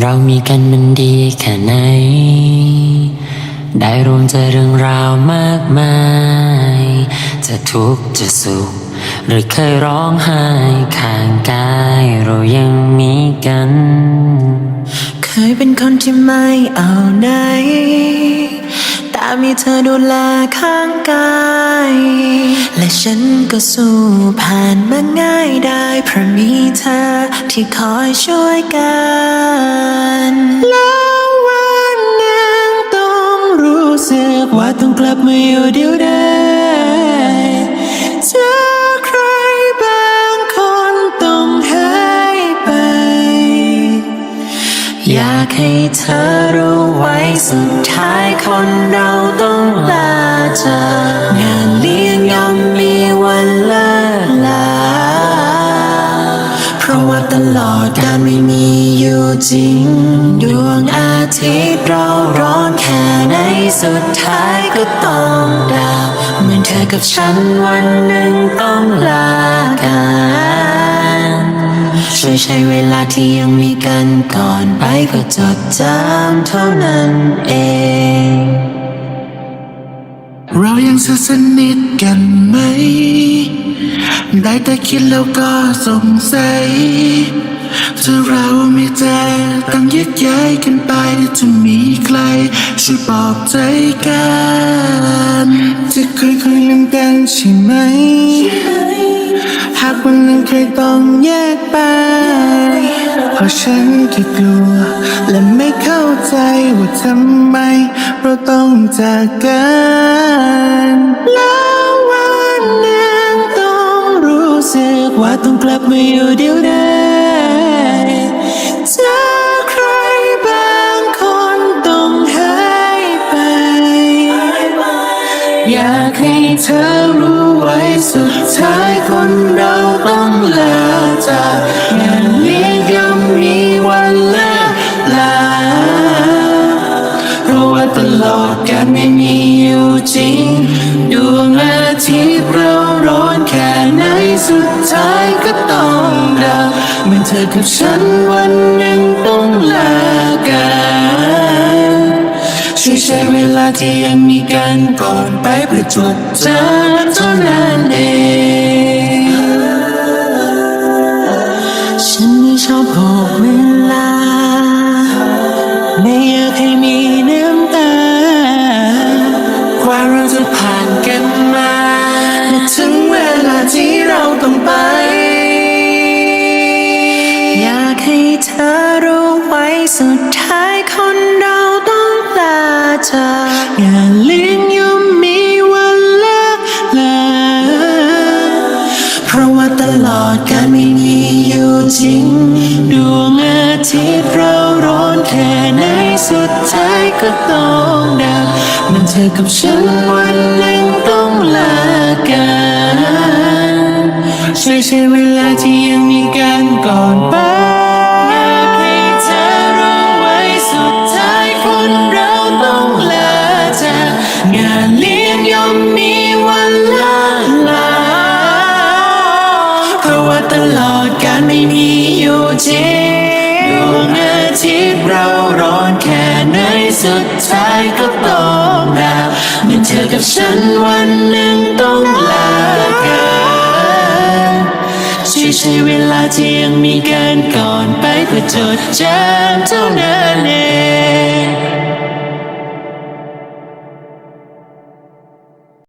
เรามีกันมันดีแค่ไหน ได้รวมเจอเรื่องราวมากมาย จะทุกข์จะสุข หรือเคยร้องไห้ข้างกายเรายังมีกัน เคยเป็นคนที่ไม่เอาไหน มีเธอดูแลข้างกาย และฉันก็สู้ผ่านมาง่ายได้เพราะมีเธอที่คอยช่วยกันแล้ววันหนึ่งต้องรู้สึกว่าต้องกลับมาอยู่เดียวดายเจอใครบางคนต้องหายไป อยากให้เธอ สุดท้ายคนเราต้องลาจากงานเลี้ยงย่อมมีวันเลิกลา เพราะว่าตลอดการไม่มีอยู่จริง ดวงอาทิตย์เราร้อนแค่ไหนสุดท้ายก็ต้องดับเหมือนเธอกับฉันวันหนึ่งต้องลา ช่วยใช้เวลาที่ยังมีกันก่อนไปก็จดจำเท่านั้นเอง เรายังสนิทกันไหม ได้แต่คิดแล้วก็สงสัยถ้าเราไม่เจอต้องแยกย้ายกันไปจะมีใครช่วยปลอบใจกัน จะคยคุยเรื่องกันใช่ไหมากวันหนึ่งเคยต้องแยกไป เพราะฉันแค่กลัว และไม่เข้าใจว่าทำไม เราต้องจากกันแล้ววันหนึ่งต้องรู้สึกว่าต้องกลับมาอยู่เดียวดาย อยากให้เธอรู้ไว้สุดท้ายคนเราต้องลาจากงานเลี้ยงย่อมมีวันเลิกลาเพราะว่าตลอดการไม่มีอยู่จริงดวงอาทิตย์เราร้อนแค่ไหนสุดท้ายก็ต้องดับเหมือนเธอกับฉันวันหนึ่งต้องลากัน ช่วยใช้เวลาที่ยังมีกันก่อนไปเพื่อจดจำเท่านั้นเองฉันไม่ชอบหอกเวลา ไม่อยากให้มีน้ำตากว่าเราจะผ่านกันมาและถึงเวลาที่เราต้องไป อยากให้เธอรู้ไว้สุดท้ายคนเราาจากงานเลี้ยงย่อมมีวันเลิกลาเพราะว่าตลอดการไม่มีอยู่จริง ดวงอาทิตย์เราร้อนแค่ไหนสุดท้ายก็ต้องดับมันเธอกับฉันวันหนึ่งต้องลากันช่วยใช้เวลาที่ยังมีกันก่อนไป ม่มีอยู่จริงดวงอาทิตย์เราร้อนแค่ไหนสุดท้ายก็ต้องดับเหมือนเธอกับฉันวันหนึ่งต้องลากันช่วยใช้เวลาที่ยังมีกันก่อนไปเพื่อจดจำเท่านั้นเอง